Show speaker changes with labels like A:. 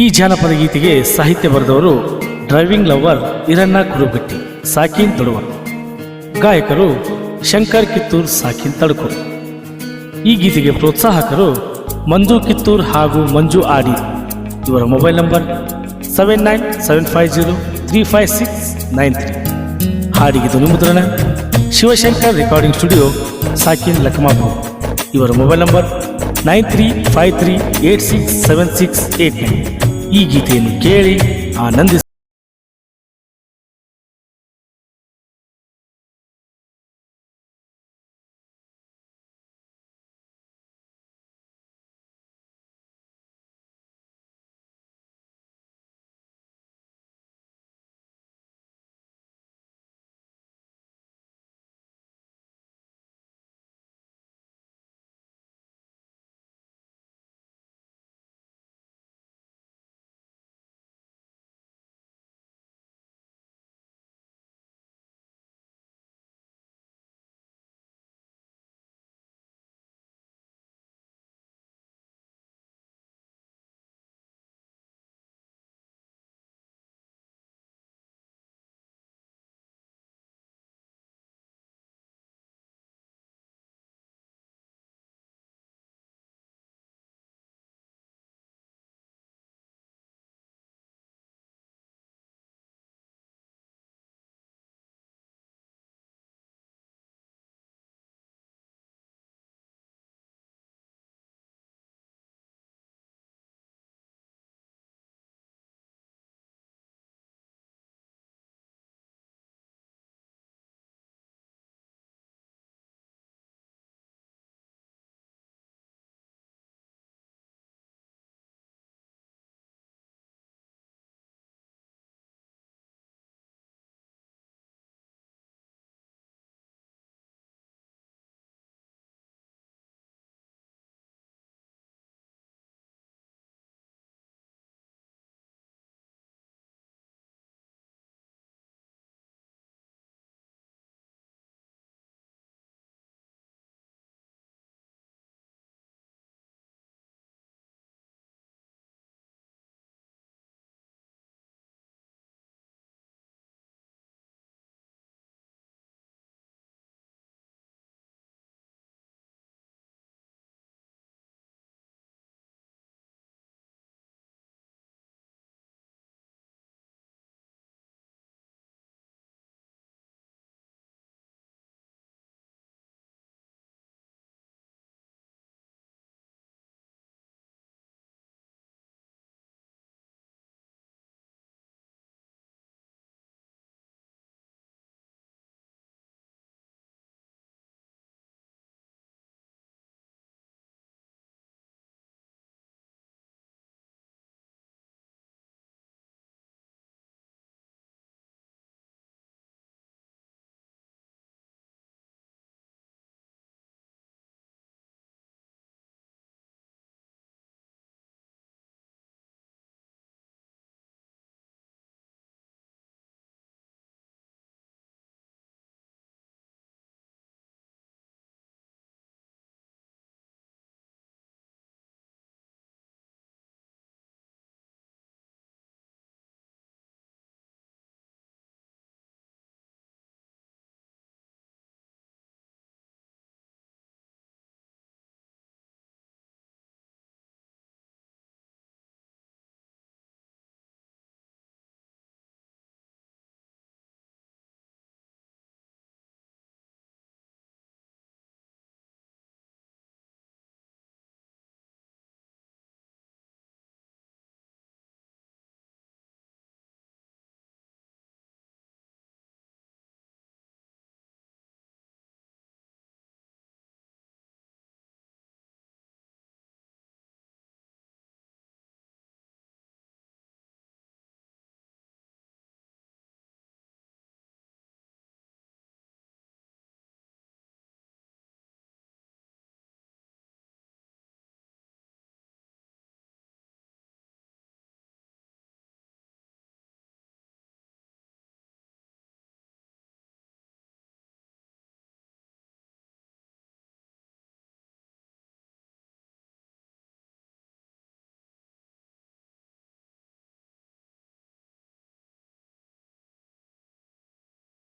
A: ಈ ಜಾನಪದ ಗೀತೆಗೆ ಸಾಹಿತ್ಯ ಬರೆದವರು ಡ್ರೈವಿಂಗ್ ಲವರ್ ಇರನ್ನಾ ಕುರುಗಟ್ಟಿ ಸಾಕಿನ್ ತಡುವ ಗಾಯಕರು ಶಂಕರ್ ಕಿತ್ತೂರ್, ಸಾಕಿನ್ ತಡುಕು ಈ ಗೀತೆಗೆ ಪ್ರೋತ್ಸಾಹಕರು ಮಂಜು ಕಿತ್ತೂರ್ ಹಾಗೂ ಮಂಜು ಆಡಿ. ಇವರ mobile number seven nine seven five zero three five six nine three. ಹಾಡಿಗೆ ಧ್ವನಿ ಮುದ್ರಣ, ಶಿವಶಂಕರ್ ರೆಕಾರ್ಡಿಂಗ್ ಸ್ಟುಡಿಯೋ, ಸಾಕಿನ್ ಲಕ್ಮಾಪುರ್. ಇವರ mobile number nine three five three eight six seven six eight nine. ಈ ಗೀತೆಯನ್ನು ಕೇಳಿ ಆನಂದಿಸಿ.